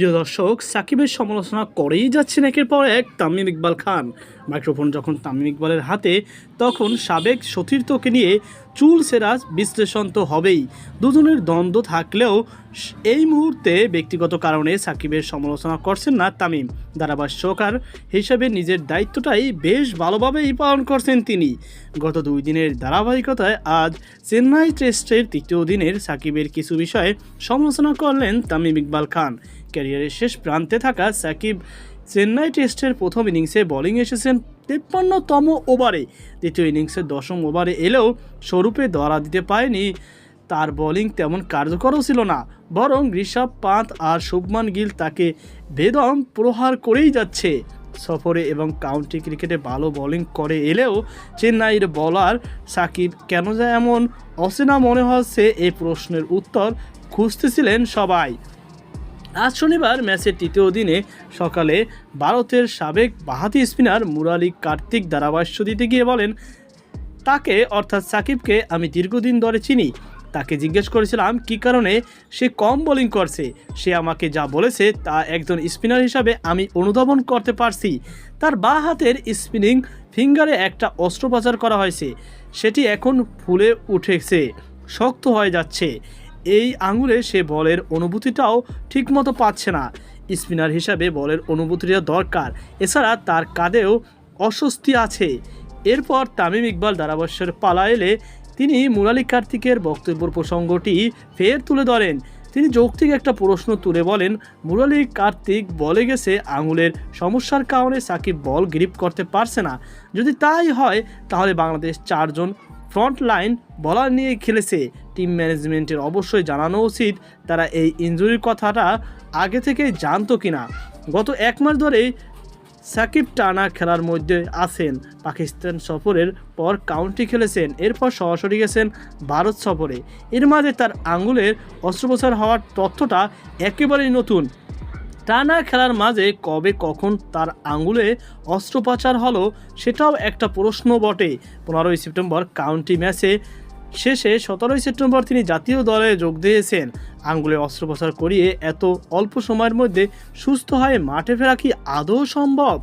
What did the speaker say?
প্রিয় দর্শক, সাকিবের সমালোচনা করেই যাচ্ছেন একের পর এক তামিম ইকবাল খান। মাইক্রোফোন যখন তামিম ইকবালের হাতে, তখন সাবেক সতীর্থকে নিয়ে চুল সেরাজ বিশ্লেষণ তো হবেই। দুজনের দ্বন্দ্ব থাকলেও এই মুহূর্তে ব্যক্তিগত কারণে সাকিবের সমালোচনা করছেন না তামিম। ধারাভাষ্যকার হিসেবে নিজের দায়িত্বটাই বেশ ভালোভাবেই পালন করছেন তিনি। গত দুই দিনের ধারাবাহিকতায় আজ চেন্নাই টেস্টের তৃতীয় দিনের সাকিবের কিছু বিষয়ে সমালোচনা করলেন তামিম ইকবাল খান। ক্যারিয়ারের শেষ প্রান্তে থাকা সাকিব চেন্নাই টেস্টের প্রথম ইনিংসে বোলিং এসেছেন তেপ্পান্নতম ওভারে। দ্বিতীয় ইনিংসের দশম ওভারে এলেও স্বরূপে ধরা দিতে পারেনি। তার বোলিং তেমন কার্যকরও ছিল না, বরং ঋষভ পান্ত আর শুভমান গিল তাকে বেদম প্রহার করেই যাচ্ছে। সফরে এবং কাউন্টি ক্রিকেটে ভালো বোলিং করে এলেও চেন্নাইয়ের বলার সাকিব কেন যে এমন অচেনা মনে হচ্ছে এই প্রশ্নের উত্তর খুঁজতেছিলেন সবাই। আজ শনিবার ম্যাচের তৃতীয় দিনে সকালে ভারতের সাবেক বাহাতি স্পিনার মুরালি কার্তিক ধারাভাষ্য দিতে গিয়ে বলেন, তাকে, অর্থাৎ সাকিবকে আমি দীর্ঘদিন ধরে চিনি। তাকে জিজ্ঞেস করেছিলাম, কী কারণে সে কম বোলিং করছে? সে আমাকে যা বলেছে তা একজন স্পিনার হিসাবে আমি অনুধাবন করতে পারছি। তার বা হাতের স্পিনিং ফিঙ্গারে একটা অস্ত্রোপচার করা হয়েছে। সেটি এখন ফুলে উঠেছে, শক্ত হয়ে যাচ্ছে। এই আঙুলে সে বলের অনুভূতিটাও ঠিকমতো পাচ্ছে না। স্পিনার হিসাবে বলের অনুভূতিটা দরকার। এছাড়া তার কাঁধেও অস্বস্তি আছে। এরপর তামিম ইকবাল ধারাভাষ্যের পালা এলে তিনি মুরালি কার্তিকের বক্তব্য প্রসঙ্গটি ফের তুলে ধরেন। তিনি যৌক্তিক একটা প্রশ্ন তুলে বলেন, মুরালি কার্তিক বলে গেছে আঙুলের সমস্যার কারণে সাকিব বল গ্রিপ করতে পারছে না। যদি তাই হয়, তাহলে বাংলাদেশ চারজন ফ্রন্ট লাইন বলার নিয়ে খেলেছে। টিম ম্যানেজমেন্টের অবশ্যই জানানো উচিত, তারা এই ইনজুরির কথাটা আগে থেকে জানতো কিনা। গত এক মাস ধরেই সাকিব টানা খেলার মধ্যে আছেন। পাকিস্তান সফরের পর কাউন্টি খেলেছেন, এরপর সরাসরি গেছেন ভারত সফরে। এর মাঝে তার আঙ্গুলের অস্ত্রোপচার হওয়ার তথ্যটা একেবারেই নতুন। টানা খেলার মাঝে কবে কখন তার আঙ্গুলে অস্ত্রোপচার হলো, সেটাও একটা প্রশ্ন বটে। পনেরোই সেপ্টেম্বর কাউন্টি ম্যাচে শেষে সতেরোই সেপ্টেম্বর তিনি জাতীয় দলে যোগ দিয়েছেন। আঙ্গুলে অস্ত্রোপচার করিয়ে এত অল্প সময়ের মধ্যে সুস্থ হয়ে মাঠে ফেরা কি আদৌ সম্ভব?